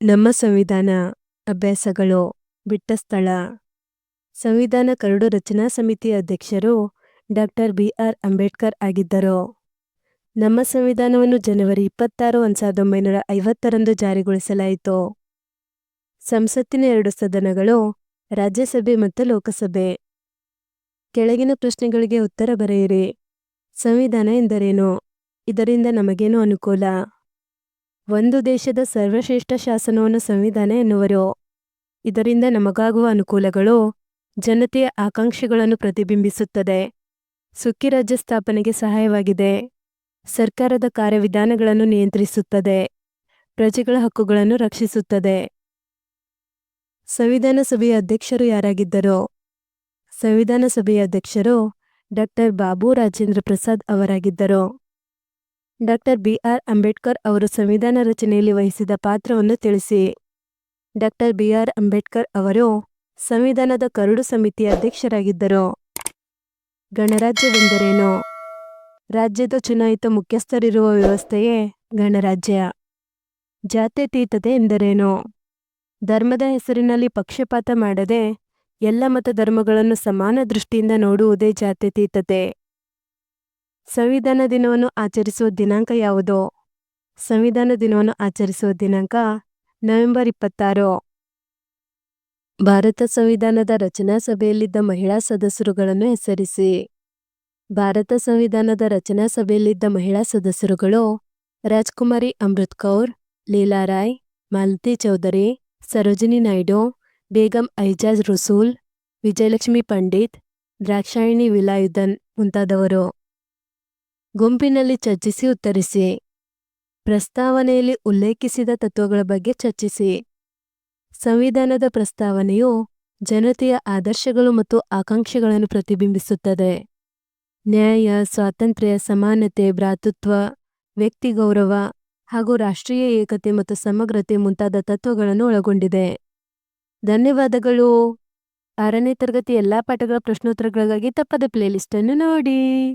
ನಮ್ಮ ಸಂವಿಧಾನ ಅಭ್ಯಾಸಗಳು ಬಿಟ್ಟ ಸ್ಥಳ. ಸಂವಿಧಾನ ಕರಡು ರಚನಾ ಸಮಿತಿ ಅಧ್ಯಕ್ಷರು ಡಾಕ್ಟರ್ ಬಿ ಆರ್ ಅಂಬೇಡ್ಕರ್ ಆಗಿದ್ದರು. ನಮ್ಮ ಸಂವಿಧಾನವನ್ನು ಜನವರಿ ಇಪ್ಪತ್ತಾರು ಒಂದು ಸಾವಿರದ ಒಂಬೈನೂರ ಐವತ್ತರಂದು ಜಾರಿಗೊಳಿಸಲಾಯಿತು. ಸಂಸತ್ತಿನ ಎರಡು ಸದನಗಳು ರಾಜ್ಯಸಭೆ ಮತ್ತು ಲೋಕಸಭೆ. ಕೆಳಗಿನ ಪ್ರಶ್ನೆಗಳಿಗೆ ಉತ್ತರ ಬರೆಯಿರಿ. ಸಂವಿಧಾನ ಎಂದರೇನು? ಇದರಿಂದ ನಮಗೇನು ಅನುಕೂಲ? ಒಂದು ದೇಶದ ಸರ್ವಶ್ರೇಷ್ಠ ಶಾಸನವನ್ನು ಸಂವಿಧಾನ ಎನ್ನುವರು? ಇದರಿಂದ ನಮಗಾಗುವ ಅನುಕೂಲಗಳು? ಜನತೆಯ ಆಕಾಂಕ್ಷೆಗಳನ್ನು ಪ್ರತಿಬಿಂಬಿಸುತ್ತದೆ. ಸುಖಿ ರಾಜ್ಯ ಸ್ಥಾಪನೆಗೆ ಸಹಾಯವಾಗಿದೆ. ಸರ್ಕಾರದ ಕಾರ್ಯವಿಧಾನಗಳನ್ನು ನಿಯಂತ್ರಿಸುತ್ತದೆ. ಪ್ರಜೆಗಳ ಹಕ್ಕುಗಳನ್ನು ರಕ್ಷಿಸುತ್ತದೆ. ಸಂವಿಧಾನ ಸಭೆಯ ಅಧ್ಯಕ್ಷರು ಯಾರಾಗಿದ್ದರು? ಸಂವಿಧಾನ ಸಭೆಯ ಅಧ್ಯಕ್ಷರು ಡಾಕ್ಟರ್ ಬಾಬು ರಾಜೇಂದ್ರ ಪ್ರಸಾದ್ ಅವರಾಗಿದ್ದರು? ಡಾಕ್ಟರ್ ಬಿ ಆರ್ ಅಂಬೇಡ್ಕರ್ ಅವರು ಸಂವಿಧಾನ ರಚನೆಯಲ್ಲಿ ವಹಿಸಿದ ಪಾತ್ರವನ್ನು ತಿಳಿಸಿ. ಡಾಕ್ಟರ್ ಬಿ ಆರ್ ಅಂಬೇಡ್ಕರ್ ಅವರು ಸಂವಿಧಾನದ ಕರಡು ಸಮಿತಿಯ ಅಧ್ಯಕ್ಷರಾಗಿದ್ದರು. ಗಣರಾಜ್ಯವೆಂದರೇನು? ರಾಜ್ಯದ ಚುನಾಯಿತ ಮುಖ್ಯಸ್ಥರಿರುವ ವ್ಯವಸ್ಥೆಯೇ ಗಣರಾಜ್ಯ. ಜಾತ್ಯತೀತತೆ ಎಂದರೇನು? ಧರ್ಮದ ಹೆಸರಿನಲ್ಲಿ ಪಕ್ಷಪಾತ ಮಾಡದೆ ಎಲ್ಲ ಮತ ಧರ್ಮಗಳನ್ನು ಸಮಾನ ದೃಷ್ಟಿಯಿಂದ ನೋಡುವುದೇ ಜಾತ್ಯತೀತತೆ ಸಂವಿಧಾನ ದಿನವನ್ನು ಆಚರಿಸುವ ದಿನಾಂಕ ಯಾವುದು? ಸಂವಿಧಾನ ದಿನವನ್ನು ಆಚರಿಸುವ ದಿನಾಂಕ ನವೆಂಬರ್ ಇಪ್ಪತ್ತಾರು. ಭಾರತ ಸಂವಿಧಾನದ ರಚನಾ ಸಭೆಯಲ್ಲಿದ್ದ ಮಹಿಳಾ ಸದಸ್ಯರುಗಳನ್ನು ಹೆಸರಿಸಿ. ಭಾರತ ಸಂವಿಧಾನದ ರಚನಾ ಸಭೆಯಲ್ಲಿದ್ದ ಮಹಿಳಾ ಸದಸ್ಯರುಗಳು ರಾಜ್ಕುಮಾರಿ ಅಮೃತ್ ಕೌರ್ ಲೀಲಾ ರಾಯ್, ಮಾಲತಿ ಚೌಧರಿ, ಸರೋಜಿನಿ ನಾಯ್ಡು, ಬೇಗಂ ಐಜಾಜ್ ರುಸೂಲ್, ವಿಜಯಲಕ್ಷ್ಮಿ ಪಂಡಿತ್, ದ್ರಾಕ್ಷಾಯಿಣಿ ವಿಲಾಯುದನ್ ಮುಂತಾದವರು. ಗುಂಪಿನಲ್ಲಿ ಚರ್ಚಿಸಿ ಉತ್ತರಿಸಿ. ಪ್ರಸ್ತಾವನೆಯಲ್ಲಿ ಉಲ್ಲೇಖಿಸಿದ ತತ್ವಗಳ ಬಗ್ಗೆ ಚರ್ಚಿಸಿ. ಸಂವಿಧಾನದ ಪ್ರಸ್ತಾವನೆಯು ಜನತೆಯ ಆದರ್ಶಗಳು ಮತ್ತು ಆಕಾಂಕ್ಷೆಗಳನ್ನು ಪ್ರತಿಬಿಂಬಿಸುತ್ತದೆ. ನ್ಯಾಯ, ಸ್ವಾತಂತ್ರ್ಯ, ಸಮಾನತೆ, ಭ್ರಾತೃತ್ವ, ವ್ಯಕ್ತಿ ಗೌರವ ಹಾಗೂ ರಾಷ್ಟ್ರೀಯ ಏಕತೆ ಮತ್ತು ಸಮಗ್ರತೆ ಮುಂತಾದ ತತ್ವಗಳನ್ನು ಒಳಗೊಂಡಿದೆ. ಧನ್ಯವಾದಗಳು. ಆರನೇ ತರಗತಿ ಎಲ್ಲ ಪಾಠಗಳ ಪ್ರಶ್ನೋತ್ತರಗಳಿಗಾಗಿ ತಪ್ಪದ ಪ್ಲೇಲಿಸ್ಟನ್ನು ನೋಡಿ.